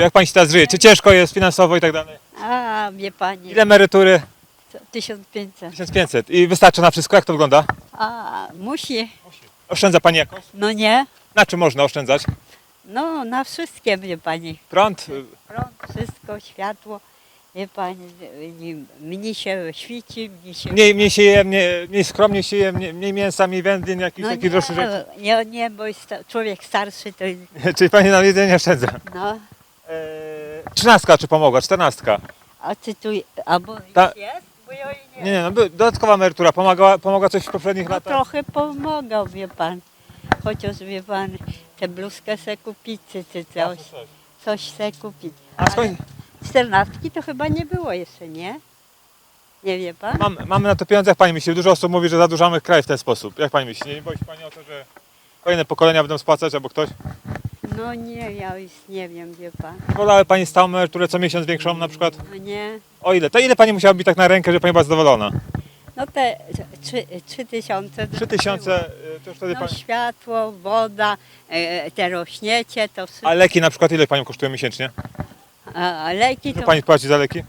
Jak pani się teraz żyje? Czy ciężko jest finansowo i tak dalej? A, wie pani, Ile emerytury? co, 1500. 1500. I wystarczy na wszystko? Jak to wygląda? A, musi. Oszczędza pani jakoś? No nie? Na czym można oszczędzać? No, na wszystkie, wie pani. Prąd? Prąd, wszystko, światło. Wie pani, mniej się świeci, mniej się... Mniej, mniej się je, mniej, mniej skromnie się je, mniej, mniej mięsa, mniej wędlin, jakichś no takich droższych rzeczy. nie, nie, bo jest człowiek starszy to... Czyli pani na jedzenie oszczędza. No, trzynastka czy pomogła? Czternastka? a ty tu... Albo Ta- jest? Bo ja jej nie... Nie, nie, no, by- dodatkowa emerytura pomagała, pomogła coś w poprzednich No latach? trochę pomagał, wie pan. Chociaż, wie pan, tę bluzkę se kupić, czy, czy coś. Coś se kupić. A skąd, Czternastki to chyba nie było jeszcze, nie? Nie wie pan? mam, mamy na to pieniądze, jak pani myśli? Dużo osób mówi, że zadłużamy kraj w ten sposób. Jak pani myśli? Nie boi się pani o to, że kolejne pokolenia będą spłacać albo ktoś? No nie, ja już nie wiem, wie pan. Wolały pani stałą emeryturę co miesiąc większą na przykład? No nie. O ile? To ile pani musiała być tak na rękę, że pani była zadowolona? No te trzy, trzy tysiące. to Trzy było. tysiące, y, to już wtedy No pani... światło, woda, e, te rośniecie, to wszystko. A leki na przykład ile panią kosztują miesięcznie? A, a leki Ile to pani płaci za leki? e,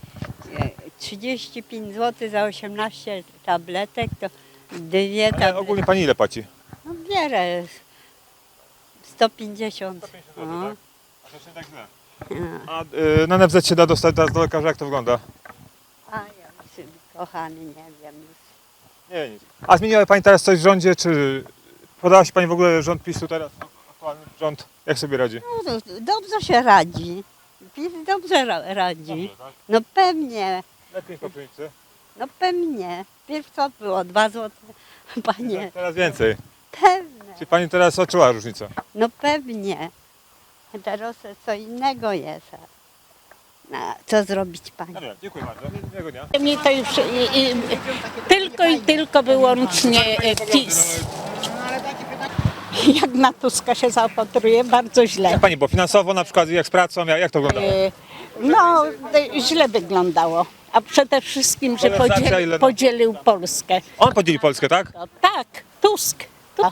35 zł za 18 tabletek, to dwie Ale tabletki. ogólnie pani ile płaci? No wiele. 150. 150 No. zł, tak? A to nie tak źle. A, y, na NFZ się da dostać teraz do lekarza, jak to wygląda? a ja syn kochany, nie wiem już. Nie, nic. A zmieniła Pani teraz coś w rządzie, czy podała się Pani w ogóle rząd PiSu teraz? Aktualny rząd, jak sobie radzi? No, to dobrze się radzi. PiS dobrze ra- radzi. No pewnie, Lepiej niż poprzednicy. no pewnie. Pierw co było? Dwa złote? Panie, Teraz więcej. pewnie. Czy Pani teraz odczuła różnicę? No pewnie. Teraz co innego jest. No, co zrobić pani? No nie, dziękuję bardzo. Miłego dnia. Mnie to już i, i, tylko i tylko wyłącznie e, PiS. Jak na Tuska się zaopatruje, bardzo źle. Jak Pani, bo finansowo na przykład, jak z pracą, jak, jak to wygląda? E, No, źle wyglądało. A przede wszystkim, że podzielił, no? podzielił Polskę. On podzieli Polskę, tak? No, tak, Tusk. Tu,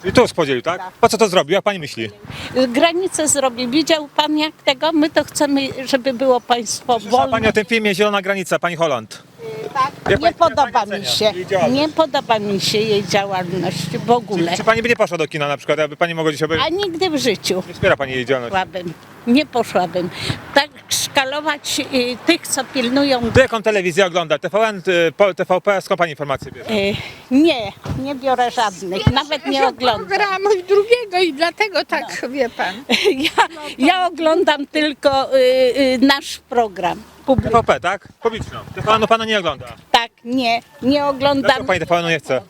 Czyli Tusk podzielił, tak? Po co to zrobił? Jak Pani myśli? granicę zrobił. Widział pan jak tego? My to chcemy, żeby było państwo Słyszała wolne. Pani o tym filmie Zielona Granica, Pani Holland. Jak Nie pani- jak podoba pani mi ocenia się. jej działalność? Nie podoba mi się jej działalność w ogóle. Czy, czy Pani by nie poszła do kina na przykład, jakby Pani mogła dziś obejrzeć? A nigdy w życiu. Nie wspiera Pani jej działalność. poszłabym. Nie poszłabym. Tak szkalować y, tych, co pilnują. To jaką telewizję ogląda? TVN, y, po- TVP, skąd Pani informacje bierze? Y, nie, nie biorę żadnych, nawet nie oglądam. programu i drugiego i dlatego tak, wie pan. Ja, ja oglądam tylko y, y, nasz program. Publi- TVP, tak? Publiczną. TVN Pana nie ogląda. tak, nie, nie Dlaczego oglądam. Pani TVN nie chce?